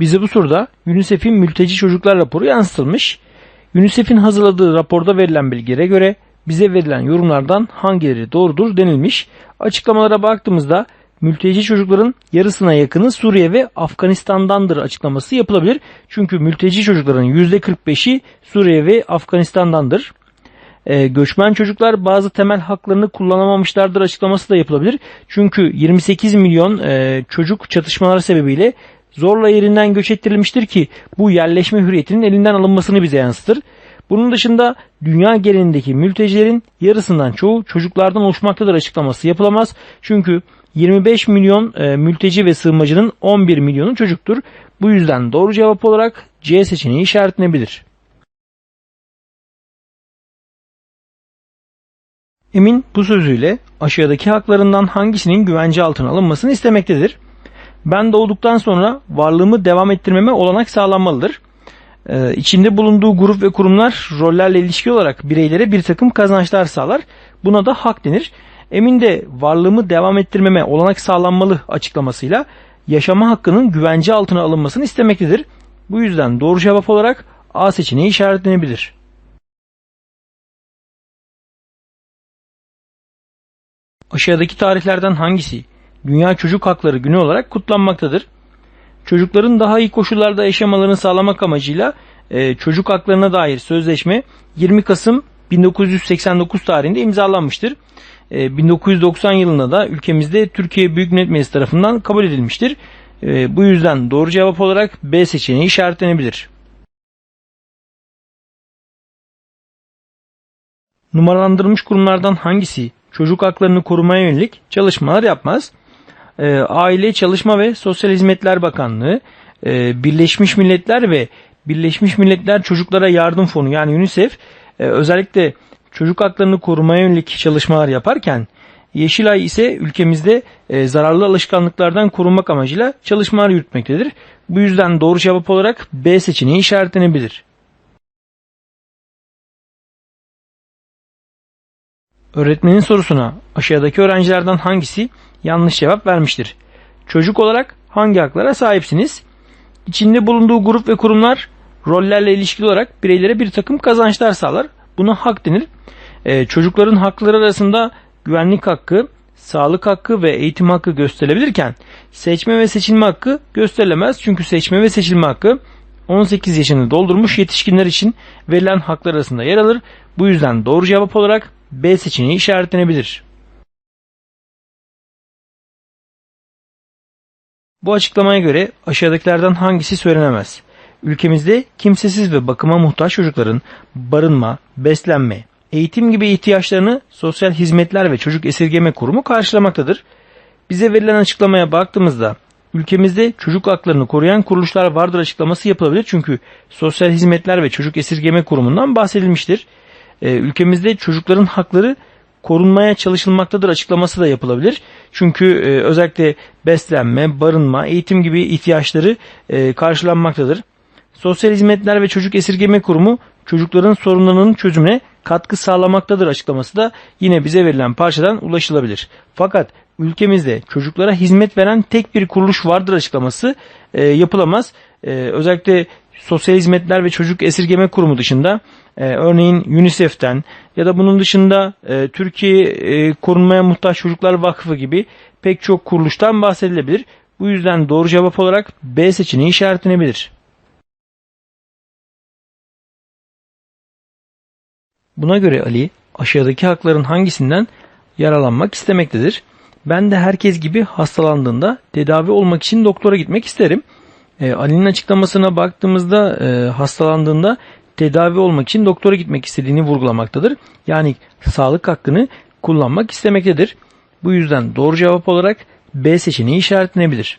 Bize bu soruda UNICEF'in mülteci çocuklar raporu yansıtılmış. UNICEF'in hazırladığı raporda verilen bilgilere göre bize verilen yorumlardan hangileri doğrudur denilmiş. Açıklamalara baktığımızda mülteci çocukların yarısına yakını Suriye ve Afganistan'dandır açıklaması yapılabilir. Çünkü mülteci çocukların %45'i Suriye ve Afganistan'dandır. Ee, göçmen çocuklar bazı temel haklarını kullanamamışlardır açıklaması da yapılabilir. Çünkü 28 milyon e, çocuk çatışmalar sebebiyle zorla yerinden göç ettirilmiştir ki bu yerleşme hürriyetinin elinden alınmasını bize yansıtır. Bunun dışında dünya genelindeki mültecilerin yarısından çoğu çocuklardan oluşmaktadır açıklaması yapılamaz. Çünkü 25 milyon e, mülteci ve sığınmacının 11 milyonu çocuktur. Bu yüzden doğru cevap olarak C seçeneği işaretlenebilir. Emin bu sözüyle aşağıdaki haklarından hangisinin güvence altına alınmasını istemektedir. Ben doğduktan sonra varlığımı devam ettirmeme olanak sağlanmalıdır. Ee, içinde bulunduğu grup ve kurumlar rollerle ilişki olarak bireylere bir takım kazançlar sağlar. Buna da hak denir. Emin de varlığımı devam ettirmeme olanak sağlanmalı açıklamasıyla yaşama hakkının güvence altına alınmasını istemektedir. Bu yüzden doğru cevap olarak A seçeneği işaretlenebilir. Aşağıdaki tarihlerden hangisi Dünya Çocuk Hakları Günü olarak kutlanmaktadır? Çocukların daha iyi koşullarda yaşamalarını sağlamak amacıyla e, çocuk haklarına dair sözleşme 20 Kasım 1989 tarihinde imzalanmıştır. E, 1990 yılında da ülkemizde Türkiye Büyük Millet Meclisi tarafından kabul edilmiştir. E, bu yüzden doğru cevap olarak B seçeneği işaretlenebilir. Numaralandırılmış kurumlardan hangisi çocuk haklarını korumaya yönelik çalışmalar yapmaz? E, Aile, Çalışma ve Sosyal Hizmetler Bakanlığı, e, Birleşmiş Milletler ve Birleşmiş Milletler Çocuklara Yardım Fonu yani UNICEF e, özellikle çocuk haklarını korumaya yönelik çalışmalar yaparken Yeşilay ise ülkemizde e, zararlı alışkanlıklardan korunmak amacıyla çalışmalar yürütmektedir. Bu yüzden doğru cevap olarak B seçeneği işaretlenebilir. Öğretmenin sorusuna aşağıdaki öğrencilerden hangisi yanlış cevap vermiştir? Çocuk olarak hangi haklara sahipsiniz? İçinde bulunduğu grup ve kurumlar rollerle ilişkili olarak bireylere bir takım kazançlar sağlar. Buna hak denir. Ee, çocukların hakları arasında güvenlik hakkı, sağlık hakkı ve eğitim hakkı gösterilebilirken seçme ve seçilme hakkı gösterilemez. Çünkü seçme ve seçilme hakkı 18 yaşını doldurmuş yetişkinler için verilen haklar arasında yer alır. Bu yüzden doğru cevap olarak B seçeneği işaretlenebilir. Bu açıklamaya göre aşağıdakilerden hangisi söylenemez? Ülkemizde kimsesiz ve bakıma muhtaç çocukların barınma, beslenme, eğitim gibi ihtiyaçlarını Sosyal Hizmetler ve Çocuk Esirgeme Kurumu karşılamaktadır. Bize verilen açıklamaya baktığımızda ülkemizde çocuk haklarını koruyan kuruluşlar vardır açıklaması yapılabilir. Çünkü Sosyal Hizmetler ve Çocuk Esirgeme Kurumu'ndan bahsedilmiştir. Ee, ülkemizde çocukların hakları korunmaya çalışılmaktadır açıklaması da yapılabilir. Çünkü e, özellikle beslenme, barınma, eğitim gibi ihtiyaçları e, karşılanmaktadır. Sosyal Hizmetler ve Çocuk Esirgeme Kurumu çocukların sorunlarının çözümüne katkı sağlamaktadır açıklaması da yine bize verilen parçadan ulaşılabilir. Fakat ülkemizde çocuklara hizmet veren tek bir kuruluş vardır açıklaması e, yapılamaz. E, özellikle Sosyal Hizmetler ve Çocuk Esirgeme Kurumu dışında e, örneğin UNICEF'ten ya da bunun dışında e, Türkiye e, Korunmaya Muhtaç Çocuklar Vakfı gibi pek çok kuruluştan bahsedilebilir. Bu yüzden doğru cevap olarak B seçeneği işaretlenebilir. Buna göre Ali aşağıdaki hakların hangisinden yaralanmak istemektedir? Ben de herkes gibi hastalandığında tedavi olmak için doktora gitmek isterim. E, Ali'nin açıklamasına baktığımızda e, hastalandığında tedavi olmak için doktora gitmek istediğini vurgulamaktadır. Yani sağlık hakkını kullanmak istemektedir. Bu yüzden doğru cevap olarak B seçeneği işaretlenebilir.